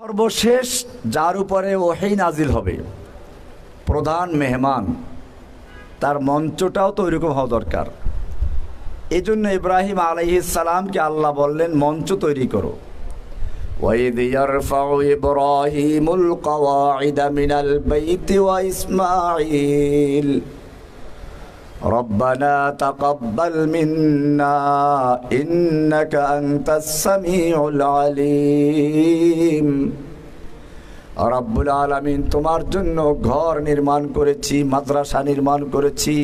সর্বশেষ যার উপরে ওহেই নাজিল হবে প্রধান মেহমান তার মঞ্চটাও তো ওইরকম হওয়া দরকার এই জন্য ইব্রাহিম সালামকে আল্লাহ বললেন মঞ্চ তৈরি করো وإذ يرفع إبراهيم القواعد من البيت وإسماعيل ربنا تقبل منا إنك أنت السميع العليم রব্বুল আলমিন তোমার জন্য ঘর নির্মাণ করেছি মাদ্রাসা নির্মাণ করেছি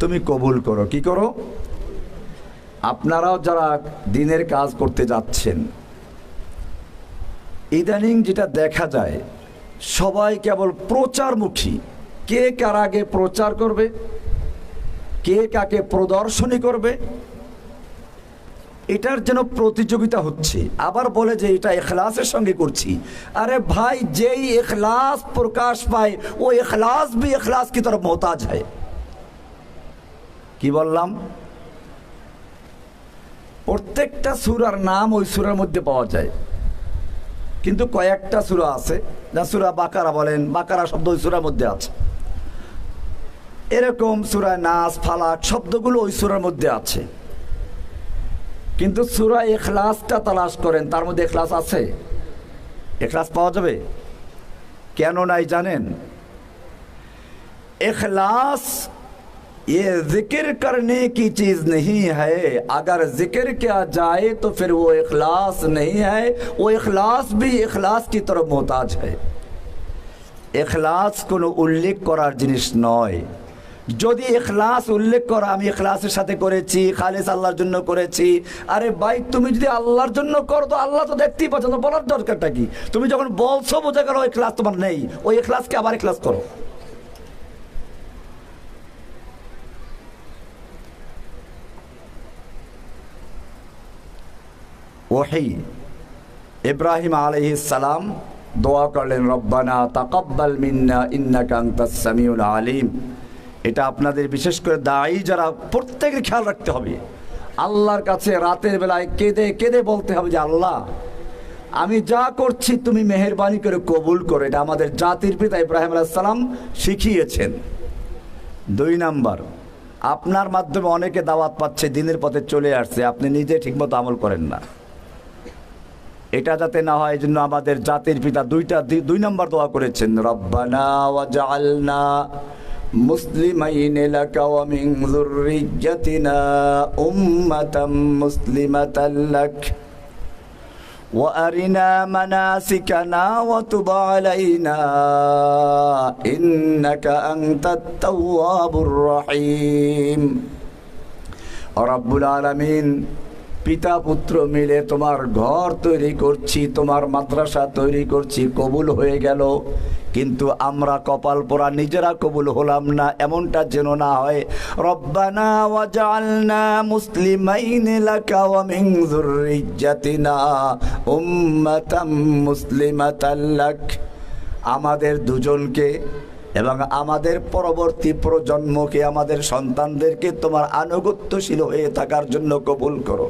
তুমি কবুল করো কি করো আপনারাও যারা দিনের কাজ করতে যাচ্ছেন ইদানিং যেটা দেখা যায় সবাই কেবল প্রচারমুখী কে কার আগে প্রচার করবে? কে কাকে প্রদর্শনী করবে? এটার যেন প্রতিযোগিতা হচ্ছে। আবার বলে যে এটা এখলাসের সঙ্গে করছি। আরে ভাই, যেই এখলাস প্রকাশ পায়, ও এখলাস বি এখলাস কি তরফ মোহতাজ হয়? কি বললাম? প্রত্যেকটা সুরার নাম ওই সুরের মধ্যে পাওয়া যায়। কিন্তু কয়েকটা সুরা আছে, যা সুরা বাকারা বলেন। বাকারা শব্দ ওই সুরার মধ্যে আছে। এরকম সুরায় নাচ ফালাক শব্দগুলো ওই সুরার মধ্যে আছে কিন্তু সুরা এখলাসটা তালাশ করেন তার মধ্যে এখলাস আছে এখলাস পাওয়া যাবে কেন নাই জানেন এখলাস ये जिक्र करने की चीज नहीं है अगर जिक्र किया जाए तो फिर वो इखलास नहीं है वो इखलास भी इखलास की तरफ मोहताज है এখলাস কোনো উল্লেখ করার জিনিস নয় যদি এখলাস উল্লেখ করা, আমি এখলাসের সাথে করেছি, খালিস আল্লাহর জন্য করেছি। আরে ভাই, তুমি যদি আল্লাহর জন্য করো, তো আল্লাহ তো দেখতেই পাচ্ছ, তো বলার দরকারটা কি? তুমি যখন বলছো, বোঝা গেল ক্লাস তোমার নেই। ওই এখলাসকে আবার এখলাস করো। ওহি ইব্রাহিম সালাম দোয়া করলেন, রব্বানা তাকাব্বাল মিন্না ইন্নাকা আনতাস সামিউল আলিম। এটা আপনাদের বিশেষ করে দায়ী যারা প্রত্যেকের খেয়াল রাখতে হবে। আল্লাহর কাছে রাতের বেলায় কেঁদে কেঁদে বলতে হবে যে, আল্লাহ, আমি যা করছি তুমি মেহেরবানি করে কবুল করো। এটা আমাদের জাতির পিতা ইব্রাহিম সালাম শিখিয়েছেন। দুই নাম্বার, আপনার মাধ্যমে অনেকে দাওয়াত পাচ্ছে, দিনের পথে চলে আসছে, আপনি নিজে ঠিকমতো আমল করেন না। এটা যাতে না হয় জন্য আমাদের জাতির পিতা দুইটা দুই নম্বর দোয়া করেছেন, রব্বানা ওয়াজআলনা مسلمين لك ومن ذريتنا أمة مسلمة لك وأرنا مناسكنا وتب علينا إنك أنت التواب الرحيم رب العالمين পিতা পুত্র মিলে তোমার ঘর তৈরি করছি, তোমার মাদ্রাসা তৈরি করছি, কবুল হয়ে গেল। কিন্তু আমরা কপাল পোড়া নিজেরা কবুল হলাম না, এমনটা যেন না হয়। রব্বানা লাক। আমাদের দুজনকে এবং আমাদের পরবর্তী প্রজন্মকে, আমাদের সন্তানদেরকে তোমার আনুগত্যশীল হয়ে থাকার জন্য কবুল করো।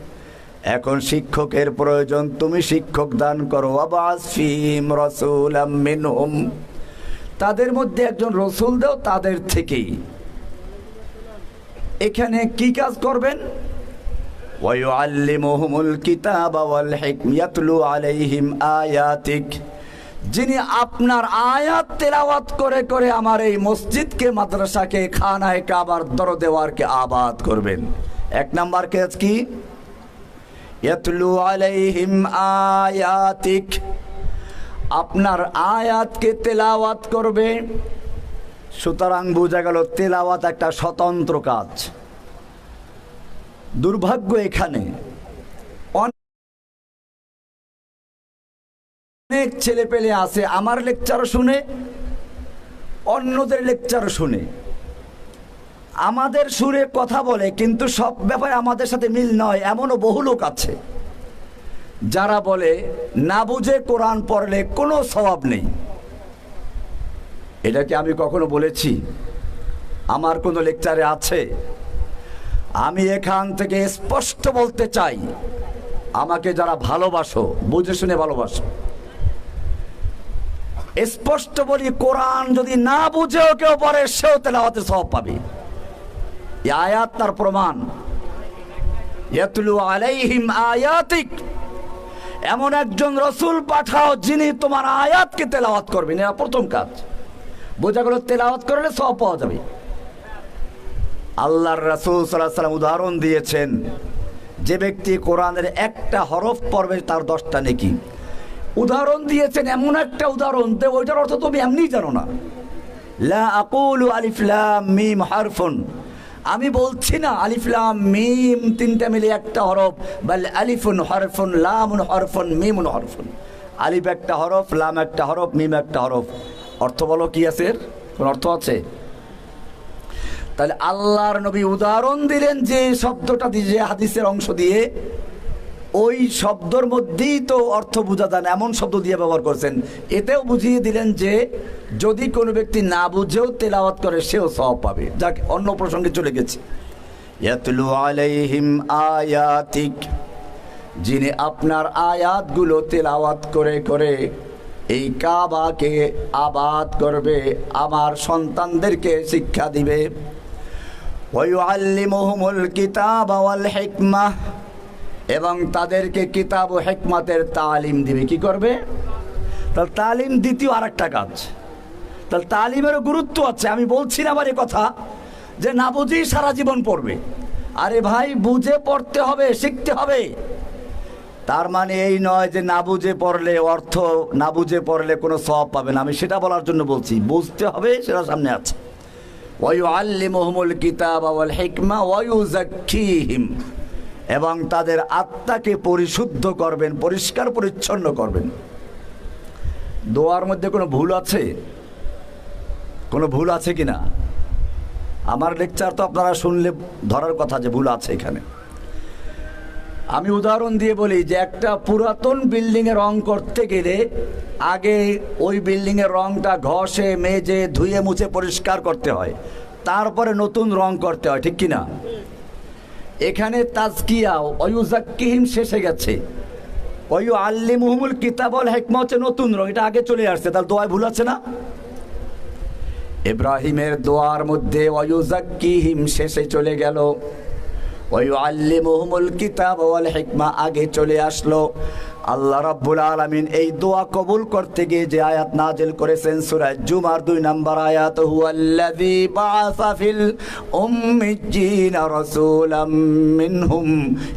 এখন শিক্ষকের প্রয়োজন, তুমি শিক্ষক দান করো। রসুল মিনহুম। তাদের মধ্যে একজন রসুল দেও, তাদের থেকেই। এখানে কি কাজ করবেন? কিতাবা আয়াতিক। যিনি আপনার আয়াত তেলাওয়াত করে করে আমার এই মসজিদকে, মাদ্রাসাকে, খানায় কাবার দর দেওয়ারকে আবাদ করবেন। এক নাম্বার কাজ কি? ইয়াতলু আলাইহিম আয়াতিক। আপনার আয়াতকে তেলাওয়াত করবে। সুতরাং বোঝা গেল তেলাওয়াত একটা স্বতন্ত্র কাজ। দুর্ভাগ্য এখানে। অনেক ছেলে পেলে আছে, আমার লেকচার শুনে, অন্যদের লেকচার শুনে। আমাদের সুরে কথা বলে, কিন্তু সব ব্যাপারে আমাদের সাথে মিল নয়, এমনও বহু লোক আছে। যারা বলে, না বুঝে কোরআন পড়লে কোনো স্বভাব নেই। এটা কি আমি কখনো বলেছি? আমার কোনো লেকচারে আছে? আমি এখান থেকে স্পষ্ট বলতে চাই, আমাকে যারা ভালোবাসো, বুঝে শুনে ভালোবাসো। স্পষ্ট বলি, কোরআন যদি না বুঝেও কেউ পড়ে, সেও তেলাওয়াতে সব পাবে। এই আয়াত তার প্রমাণ। এমন একজন রসুল পাঠাও যিনি তোমার আয়াতকে তেলাওয়াত করবেন এরা প্রথম কাজ। বোঝা গেল তেলাওয়াত করলে সব পাওয়া যাবে। আল্লাহর রাসূল সাল্লাল্লাহু সাল্লাম উদাহরণ দিয়েছেন, যে ব্যক্তি কোরআনের একটা হরফ পড়বে তার দশটা নেকি। উদাহরণ দিয়েছেন এমন একটা উদাহরণ যে ওইটার অর্থ তুমি এমনি জানো না। লা আকুলু আলিফ মিম হারফুন। আমি বলছি না আলিফলাম মিম তিনটা মিলে একটা হরফ, বাল আলিফুন হরফুন, লামুন হরফুন, মিমুন হরফুন। আলিফ একটা হরফ, লাম একটা হরফ, মিম একটা হরফ। অর্থ বলো কি আছে? কোন অর্থ আছে? তাহলে আল্লাহর নবী উদাহরণ দিলেন যে শব্দটা দিয়ে হাদিসের অংশ দিয়ে ওই শব্দর মধ্যেই তো অর্থ বোঝা যায় না এমন শব্দ দিয়ে ব্যবহার করছেন। এতেও বুঝিয়ে দিলেন যে যদি কোনো ব্যক্তি না বুঝেও তেলাওয়াত করে সেও সব পাবে। যাক অন্য প্রসঙ্গে চলে গেছে। ইয়াতলু আলাইহিম আয়াতিক। যিনি আপনার আয়াতগুলো তেলাওয়াত করে করে এই কাবাকে আবাদ করবে আমার সন্তানদেরকে শিক্ষা দিবে। ওয়াইউআল্লিমুহুমুল কিতাব ওয়াল হিকমাহ এবং তাদেরকে কিতাব ও হেকমাতের তালিম দিবে। কি করবে? তাহলে তালিম দ্বিতীয় আর একটা কাজ। তাহলে তালিমেরও গুরুত্ব আছে। আমি বলছি না আমার কথা যে না বুঝেই সারা জীবন পড়বে। আরে ভাই, বুঝে পড়তে হবে, শিখতে হবে। তার মানে এই নয় যে না বুঝে পড়লে অর্থ, না বুঝে পড়লে কোনো সব পাবে না। আমি সেটা বলার জন্য বলছি। বুঝতে হবে, সেটা সামনে আছে। ওয়ু আল্লিমহমুল কিতাব ওয়াল হিকমা ওয়ু জাক্কিহিম এবং তাদের আত্মাকে পরিশুদ্ধ করবেন, পরিষ্কার, পরিচ্ছন্ন করবেন। দোয়ার মধ্যে কোনো ভুল আছে? কোনো ভুল আছে কি না আমার লেকচার তো আপনারা শুনলে ধরার কথা যে ভুল আছে এখানে। আমি উদাহরণ দিয়ে বলি যে একটা পুরাতন বিল্ডিংয়ে রং করতে গেলে আগে ওই বিল্ডিংয়ের রংটা ঘষে, মেজে, ধুয়ে, মুছে পরিষ্কার করতে হয়। তারপরে নতুন রং করতে হয়, ঠিক কি না এখানে তাজকিয়া অয়ুজাক্কিহিম শেষে গেছে। অয়ু আল্লি মুহমুল কিতাবল হেকমা হচ্ছে নতুন রং, এটা আগে চলে আসছে তার দোয়ায় ভুল আছে না? ইব্রাহিমের দোয়ার মধ্যে অয়ুজাক্কিহিম শেষে চলে গেল। ওয়ু আল্লি মুহমুল কিতাব ওয়াল হিকমা আগে চলে আসলো। আল্লাহ রাব্বুল আলামিন এই দোয়া কবুল করতে গিয়ে যে আয়াত নাজিল করেছেন সূরা জুমার দুই নাম্বার আয়াত, হুয়াল্লাযী বাআসা ফিল উম্মিয়্যিন রাসূলাম মিনহুম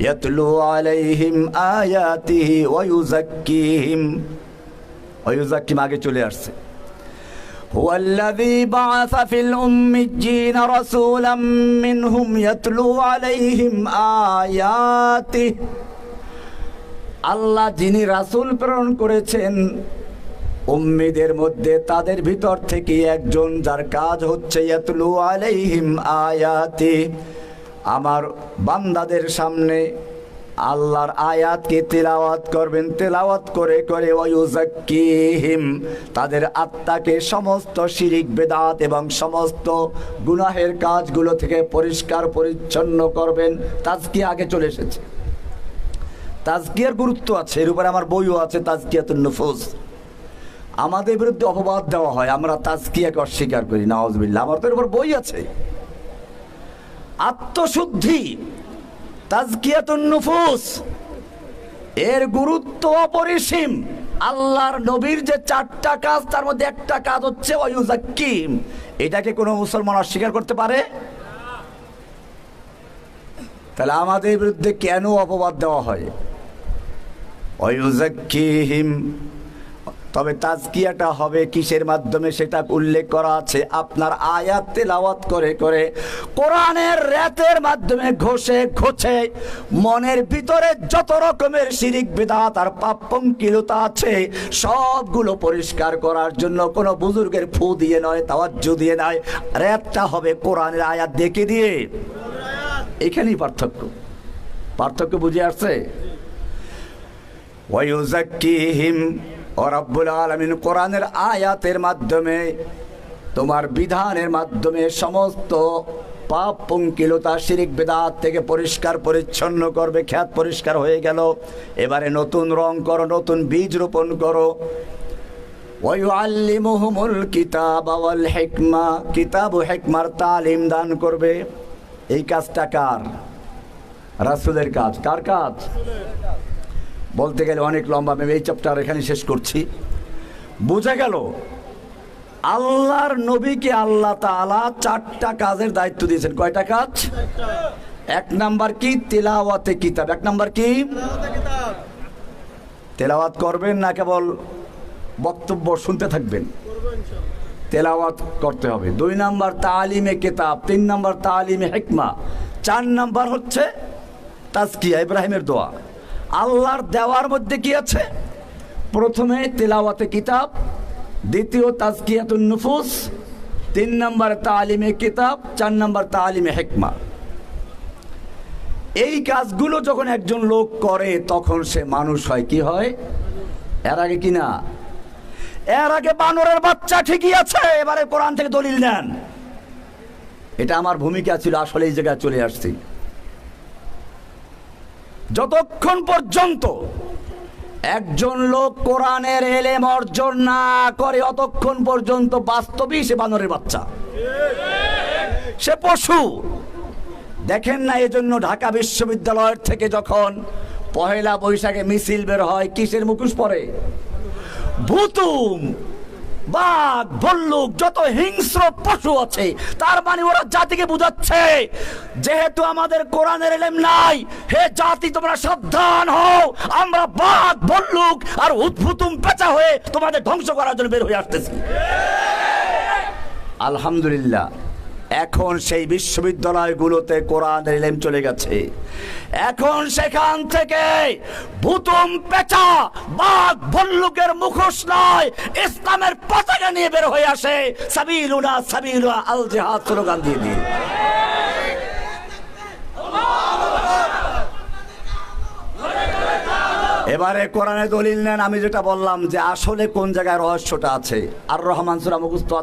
ইয়াতলু আলাইহিম আয়াতিহি ওয়া ইউযাক্কিহিম। ওয়া ইউযাক্কিম আগে চলে আসছে। هو الذي بعث في الأميين رسولا منهم يتلو عليهم آياته আল্লাহ যিনি রাসূল প্রেরণ করেছেন উম্মিদের মধ্যে তাদের ভিতর থেকে একজন যার কাজ হচ্ছে ইয়াতলু আলাইহিম আয়াতি আমার বান্দাদের সামনে আল্লাহর আয়াতকে তেলাওয়াত করবেন, তেলাওয়াত করে করে ওয়ুজাক্কিহিম তাদের আত্মাকে সমস্ত শিরিক, বেদাত এবং সমস্ত গুনাহের কাজগুলো থেকে পরিষ্কার পরিচ্ছন্ন করবেন। তাজকি আগে চলে এসেছে। তাজকিয়ার গুরুত্ব আছে, এর উপরে আমার বইও আছে, তাজকিয়াতুন নুফুস। আমাদের বিরুদ্ধে অপবাদ দেওয়া হয়, আমরা তাজকিয়াকে অস্বীকার করি নওয়াজবিল্লাহ আমার তো এর উপর বই আছে। আত্মশুদ্ধি তাজকিয়াতুন নুফুস। এর গুরুত্ব অপরিসীম। আল্লাহর নবীর যে চারটা কাজ, তার মধ্যে একটা কাজ হচ্ছে ওয়ুজাক্কিম এটাকে কোনো মুসলমান অস্বীকার করতে পারে? তাহলে আমাদের বিরুদ্ধে কেন অপবাদ দেওয়া হয়? অয়ুজাক্কিহিম তবে তাজকিয়াটা হবে কিসের মাধ্যমে সেটা উল্লেখ করা আছে? আপনার আয়াত তেলাওয়াত করে করে কোরআনের রেতের মাধ্যমে ঘষে ঘষে মনের ভিতরে যত রকমের শিরিক বেদাত আর পাপ পঙ্কিলতা আছে, সবগুলো পরিষ্কার করার জন্য কোনো বুজুর্গের ফু দিয়ে নয়, তাওয়াজ্জু দিয়ে নয়। রেতটা হবে কোরআনের আয়াত দেখে দিয়ে। এখানেই পার্থক্য। পার্থক্য বুঝে আসছে? ওয়ায়ুজাক্কিহিম ও আলামিন কোরআনের আয়াতের মাধ্যমে, তোমার বিধানের মাধ্যমে সমস্ত পাপ পঙ্কিলতা শিরিক, বেদাত থেকে পরিষ্কার, পরিচ্ছন্ন করবে, খ্যাত পরিষ্কার হয়ে গেল। এবারে নতুন রং করো, নতুন বীজ রোপণ করো। হিকমা, কিতাব হিকমার তালিম দান করবে। এই কাজটা কার? রাসূলের কাজ। কার কাজ? বলতে গেলে অনেক লম্বা, আমি এই চ্যাপ্টার এখানে শেষ করছি। বোঝা গেল, আল্লাহর নবীকে আল্লাহ তাআলা চারটা কাজের দায়িত্ব দিয়েছেন। কয়টা কাজ? এক নাম্বার কি? তেলাওয়াতে কিতাব। এক নাম্বার কি? তেলাওয়াত করবেন না কেবল বক্তব্য শুনতে থাকবেন? তেলাওয়াত করতে হবে। দুই নাম্বার তালিমে কেতাব, তিন নাম্বার তালিমে হেকমা, চার নাম্বার হচ্ছে তাজকিয়া, ইব্রাহিমের দোয়া। আল্লাহর দেওয়ার মধ্যে কি আছে? প্রথমে তেলাওয়াতে কিতাব, দ্বিতীয় তাজকিয়াতুন নুফুস, তিন নাম্বার তালিমে কিতাব, চার নাম্বার তালিমে হেকমা। এই কাজগুলো যখন একজন লোক করে, তখন সে মানুষ হয় কি হয়? এর আগে কি না? এর আগে বানরের বাচ্চা ঠিকই আছে, এবারে কোরআন থেকে দলিল নেন এটা আমার ভূমিকা ছিল আসলে এই জায়গায় চলে আসছি। যতক্ষণ পর্যন্ত একজন লোক কোরআনের এলেম অর্জন না করে, অতক্ষণ পর্যন্ত বাস্তবই সে বানরের বাচ্চা। সে পশু। দেখেন না এজন্য ঢাকা বিশ্ববিদ্যালয়ের থেকে যখন পহেলা বৈশাখে মিছিল বের হয়, কিসের মুখোশ পরে? ভুতুম। বাঘ, ভল্লুক, যত হিংস্র পশু আছে, তার মানে ওরা জাতিকে বুঝাচ্ছে। যেহেতু আমাদের কোরআনের এলেম নাই, হে জাতি, তোমরা সাবধান হও। আমরা বাঘ, ভল্লুক আর উদ্ভুতুম পেঁচা হয়ে তোমাদের ধ্বংস করার জন্য বের হয়ে আসতেছি। আলহামদুলিল্লাহ। এখন সেই বিশ্ববিদ্যালয়গুলোতে কোরআনের এলেম চলে গেছে। এখন সেখান থেকে ভূতম পেঁচা, বাঘ, ভল্লুকের মুখোশ নয়, ইসলামের পতাকা নিয়ে বের হয়ে আসে। সাবিলুনা সাবিলুনা আল জেহাদ স্লোগান দিয়ে দিয়ে। এবারে কোরআনে দলিল নেন, আমি যেটা বললাম যে আসলে কোন জায়গায় রহস্যটা আছে? আর রহমান সুরা মুখস্থ আছে।